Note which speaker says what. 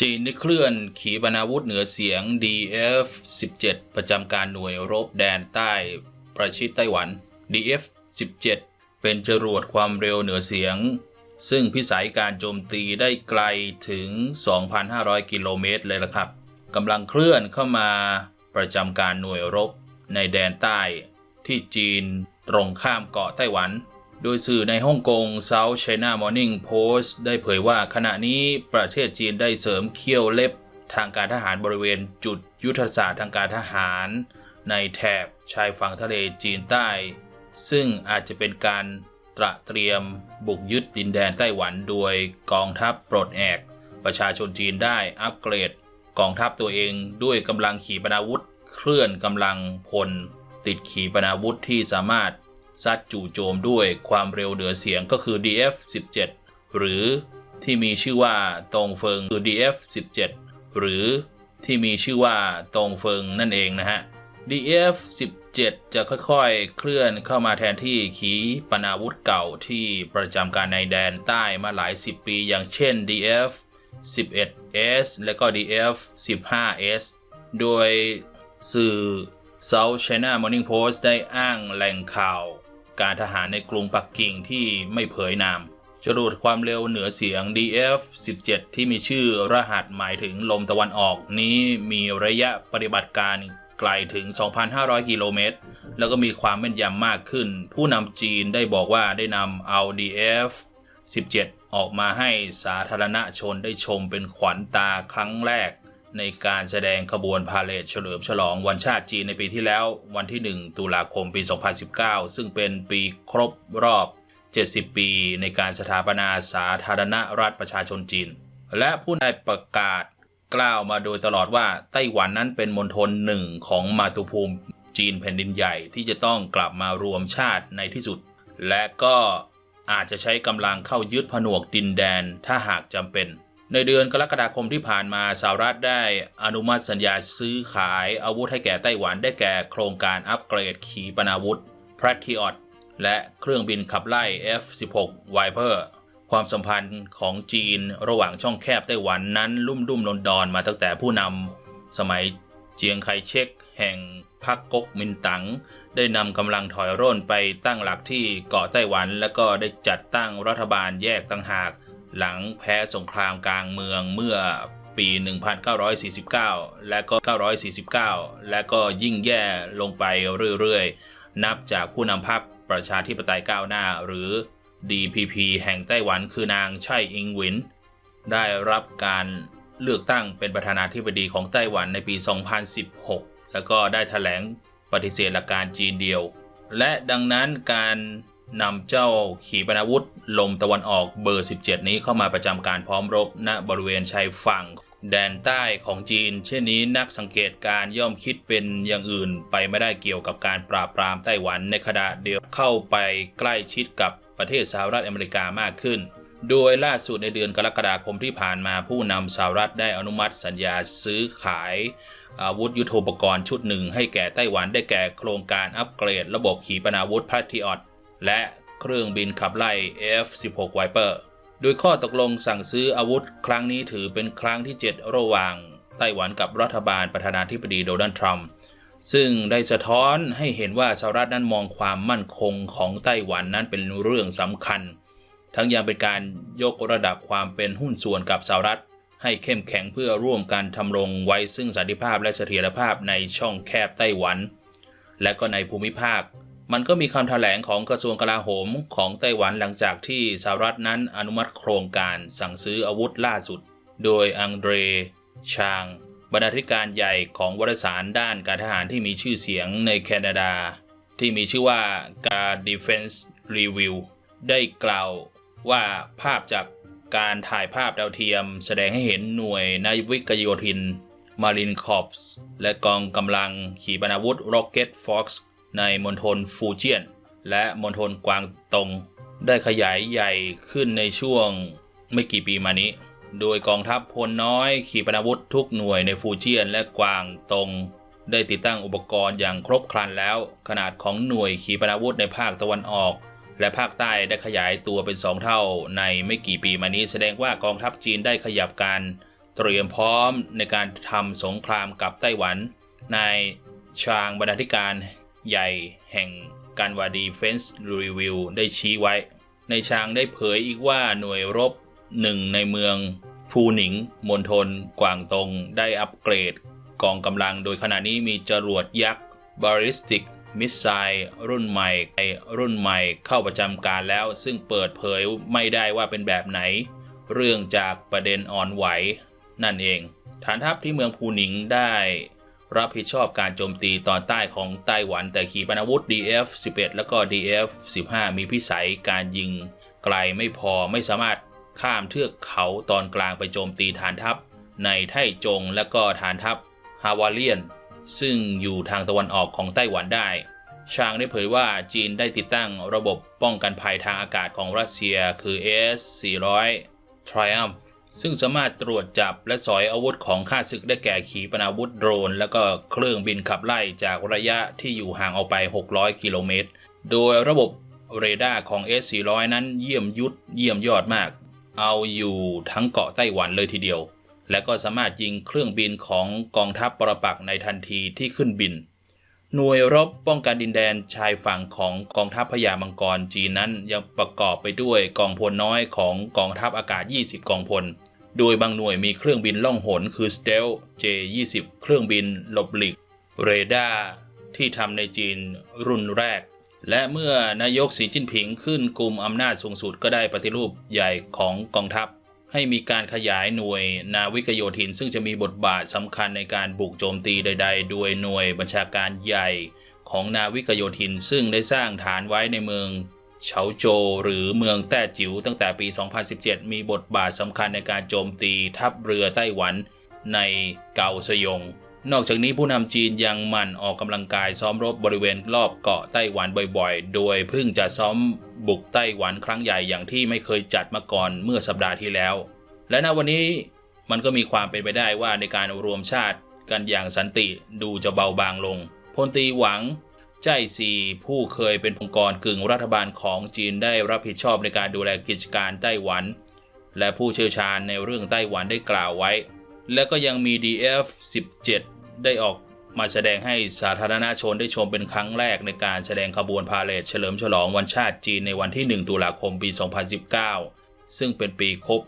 Speaker 1: จีนได้เคลื่อนขีปนาวุธเหนือเสียง DF-17 ประจำการหน่วยรบแดนใต้ประชิดไต้หวัน DF-17 เป็นจรวดความเร็วเหนือเสียง ซึ่งพิสัยการโจมตีได้ไกลถึง 2,500 กิโลเมตรเลยละครับกำลังเคลื่อนเข้ามาประจำการหน่วยรบในแดนใต้ที่จีนตรงข้ามเกาะไต้หวัน โดยสื่อในฮ่องกง South China Morning Post ได้เผยว่าขณะนี้ประเทศจีนได้เสริมเขี้ยวเล็บทางการทหารบริเวณจุดยุทธศาสตร์ทางการทหาร ในแถบชายฝั่งทะเลจีนใต้ ซึ่งอาจจะเป็นการตระเตรียมบุกยึดดินแดนไต้หวันโดยกองทัพปลดแอกประชาชนจีนได้อัปเกรดกองทัพตัวเองด้วยกำลังขีปนาวุธ เคลื่อนกำลังพล ติดขีปนาวุธที่สามารถ ซัดจู่โจมด้วยความเร็วเหนือเสียงก็คือ DF-17 หรือที่มีชื่อว่าตงเฟิงคือ DF-17 หรือที่มีชื่อว่าตงเฟิงนั่นเองนะฮะ DF-17 จะค่อยๆ เคลื่อนเข้ามาแทนที่ขีปนาวุธเก่าที่ประจำการในแดนใต้มาหลายสิบปีอย่างเช่น DF 11S และก็ DF 15S โดยสื่อ South China Morning Post ได้อ้างแหล่งข่าว การทหารในกรุงปักกิ่งที่ไม่เผยนามจรวดความเร็วเหนือเสียง DF-17 ที่มีชื่อรหัสหมายถึงลมตะวันออกนี้มีระยะปฏิบัติการไกลถึง 2,500 กิโลเมตร แล้วก็มีความแม่นยำมากขึ้น ผู้นำจีนได้บอกว่าได้นำเอา DF-17 ออกมาให้สาธารณชนได้ชมเป็นขวัญตาครั้งแรก ในการแสดงขบวนพาเหรดเฉลิมฉลองวันชาติจีนในปีที่แล้ว วันที่ 1 ตุลาคมปี 2019 ซึ่งเป็นปีครบรอบ 70 ปีในการสถาปนาสาธารณรัฐประชาชนจีน และผู้ได้ประกาศกล่าวมาโดยตลอดว่าไต้หวันนั้นเป็นมณฑลหนึ่งของมาตุภูมิจีนแผ่นดินใหญ่ที่จะต้องกลับมารวมชาติในที่สุด และก็อาจจะใช้กำลังเข้ายึดผนวกดินแดนถ้าหากจำเป็น ในเดือนกรกฎาคมที่ผ่านมาสหรัฐได้อนุมัติสัญญาซื้อขายอาวุธให้แก่ไต้หวันได้แก่โครงการอัปเกรดขีปนาวุธ Patriot และเครื่องบินขับไล่ F-16 Viper ความสัมพันธ์ของจีนระหว่างช่องแคบไต้หวันนั้นลุ่มลุ่มดอนดอนมาตั้งแต่ผู้นำสมัยเจียงไคเชกแห่งพรรคก๊กมินตั๋งได้นำกำลังถอยร่นไปตั้งหลักที่เกาะไต้หวัน และก็ได้จัดตั้งรัฐบาลแยกต่างหาก หลังแพ้สงครามกลางเมืองเมื่อปี 1949 และก็ 949 และก็ยิ่งแย่ลงไปเรื่อยๆ นับจากผู้นำพรรคประชาธิปไตยก้าวหน้า หรือ DPP แห่งไต้หวันคือนางไช่อิงหวิน ได้รับการเลือกตั้งเป็นประธานาธิบดีของไต้หวันในปี 2016 แล้วก็ได้ถแถลงปฏิเสธหลักการจีนเดียว และดังนั้นการ นำเจ้าขีปนาวุธลมตะวันออกเบอร์ 17 นี้เข้ามาประจำการพร้อมรบณบริเวณชายฝั่ง แดนใต้ของจีน เช่นนี้นักสังเกตการย่อมคิดเป็นอย่างอื่นไปไม่ได้เกี่ยวกับการปราบปรามไต้หวันในขณะเดียวเข้าไปใกล้ชิดกับประเทศสหรัฐอเมริกามากขึ้น โดยล่าสุดในเดือนกรกฎาคมที่ผ่านมาผู้นำสหรัฐได้อนุมัติสัญญาซื้อขายอาวุธยุโทโธปกรณ์ชุดหนึ่งให้แก่ไต้หวันได้แก่โครงการอัปเกรด ระบบขีปนาวุธ Patriot และเครื่องบินขับไล่ F-16 Viper โดยข้อตกลงสั่งซื้ออาวุธครั้งนี้ถือเป็นครั้งที่ 7 ระหว่างไต้หวันกับรัฐบาลประธานาธิบดีโดนัลด์ทรัมป์ซึ่งได้สะท้อนให้เห็นว่าสหรัฐนั้นมองความมั่นคงของไต้หวันนั้นเป็นเรื่องสำคัญ ทั้งยังเป็นการยกระดับความเป็นหุ้นส่วนกับสหรัฐ ให้เข้มแข็งเพื่อร่วมกันทำรงไว้ซึ่งสันติภาพและเสถียรภาพในช่องแคบไต้หวัน และก็ในภูมิภาค มันก็มีคำแถลงของกระทรวงกลาโหมของไต้หวันหลังจากที่สหรัฐนั้นอนุมัติโครงการสั่งซื้ออาวุธล่าสุด โดยอังเดร ชาง บรรณาธิการใหญ่ของวารสารด้านการทหารที่มีชื่อเสียงในแคนาดา ที่มีชื่อว่า Guard Defense Review ได้กล่าวว่าภาพจากการถ่ายภาพดาวเทียม แสดงให้เห็นหน่วยนาวิกโยธินมารินคอร์ปส์และกองกำลังขีปนาวุธ Rocket Fox ในมณฑลฟูเจียน และมณฑลกวางตง ได้ขยายใหญ่ขึ้นในช่วงไม่กี่ปีมานี้ โดยกองทัพพลน้อยขีปนาวุธทุกหน่วยในฟูเจียนและกวางตง ได้ติดตั้งอุปกรณ์อย่างครบครันแล้ว ขนาดของหน่วยขีปนาวุธในภาคตะวันออก และภาคใต้ได้ขยายตัวเป็นสองเท่า ในไม่กี่ปีมานี้แสดงว่ากองทัพจีนได้ขยับการเตรียมพร้อมในการทำสงครามกับไต้หวัน ในชางบรรณาธิการ ใหญ่แห่งการวาดีเฟนส์รีวิวได้ชี้ไว้ ในชางได้เผยอีกว่าหน่วยรบหนึ่งในเมืองภูหนิงมณฑลกวางตงได้อัปเกรด กองกำลังโดยขณะนี้มีจรวดยักษ์บาริสติกมิสไซล์รุ่นใหม่รุ่นใหม่เข้าประจำการแล้ว ซึ่งเปิดเผยไม่ได้ว่าเป็นแบบไหน เรื่องจากประเด็นอ่อนไหว นั่นเอง ฐานทัพที่เมืองพูหนิงได้ รับผิดชอบการโจมตีตอนใต้ของไต้หวัน แต่ขีปนาวุธ DF-11 แล้วก็ DF-15 มีพิสัยการยิงไกลไม่พอไม่สามารถข้ามเทือกเขาตอนกลางไปโจมตีฐานทัพ ในไท่จงและก็ฐานทัพฮาวาเลียน ซึ่งอยู่ทางตะวันออกของไต้หวันได้ ชางได้เผยว่าจีนได้ติดตั้งระบบป้องกันภัยทางอากาศของรัสเซียคือ S-400 Triumph ซึ่งสามารถตรวจจับและสอยอาวุธของข้าศึกได้แก่ขีปนาวุธโดรน และก็เครื่องบินขับไล่จากระยะที่อยู่ห่างออกไป 600 กิโลเมตร โดยระบบเรดาร์ของ S400 นั้นเยี่ยมยุทธเยี่ยมยอดมาก เอาอยู่ทั้งเกาะไต้หวันเลยทีเดียว และก็สามารถยิงเครื่องบินของกองทัพปรปักในทันทีที่ขึ้นบิน หน่วยรบป้องกันดินแดนชายฝั่งของกองทัพพญามังกรจีนนั้นยังประกอบไปด้วยกองพลน้อยของกองทัพอากาศ 20 กองพล โดยบางหน่วยมีเครื่องบินล่องหนคือ s t e l h J20 เครื่องบินหลบหลีกเรดาร์ที่ทำในจีนรุ่นแรก และเมื่อนายกสีจิ้นผิงขึ้นกลุ่มอำนาจสูงสุดก็ได้ปฏิรูปใหญ่ของกองทัพ ให้มีการขยายหน่วยนาวิกโยธิน ซึ่งจะมีบทบาทสำคัญในการบุกโจมตีใด ๆ โดยหน่วยบัญชาการใหญ่ของนาวิกโยธิน ซึ่งได้สร้างฐานไว้ในเมืองเฉาโจหรือเมืองแต้จิ๋วตั้งแต่ปี 2017 มีบทบาทสำคัญในการโจมตีทัพเรือไต้หวันในเกาสยง นอกจากนี้ผู้นำจีนยังหมั่นออกกำลังกายซ้อมรบบริเวณรอบเกาะไต้หวันบ่อยๆ โดยเพิ่งจะซ้อมบุกไต้หวันครั้งใหญ่อย่างที่ไม่เคยจัดมาก่อนเมื่อสัปดาห์ที่แล้ว และณวันนี้มันก็มีความเป็นไปได้ว่าในการรวมชาติกันอย่างสันติดูจะเบาบางลง พลตีหวังใจซีผู้เคยเป็นองค์กรกึ่งรัฐบาลของจีนได้รับผิดชอบในการดูแลกิจการไต้หวัน และผู้เชี่ยวชาญในเรื่องไต้หวันได้กล่าวไว้ และก็ยังมี DF-17 ได้ออกมาแสดงให้สาธารณชนได้ชมเป็นครั้งแรกในการแสดงขบวนพาเหรดเฉลิมฉลองวันชาติจีนในวันที่ 1 ตุลาคมปี 2019 ซึ่งเป็นปีครบ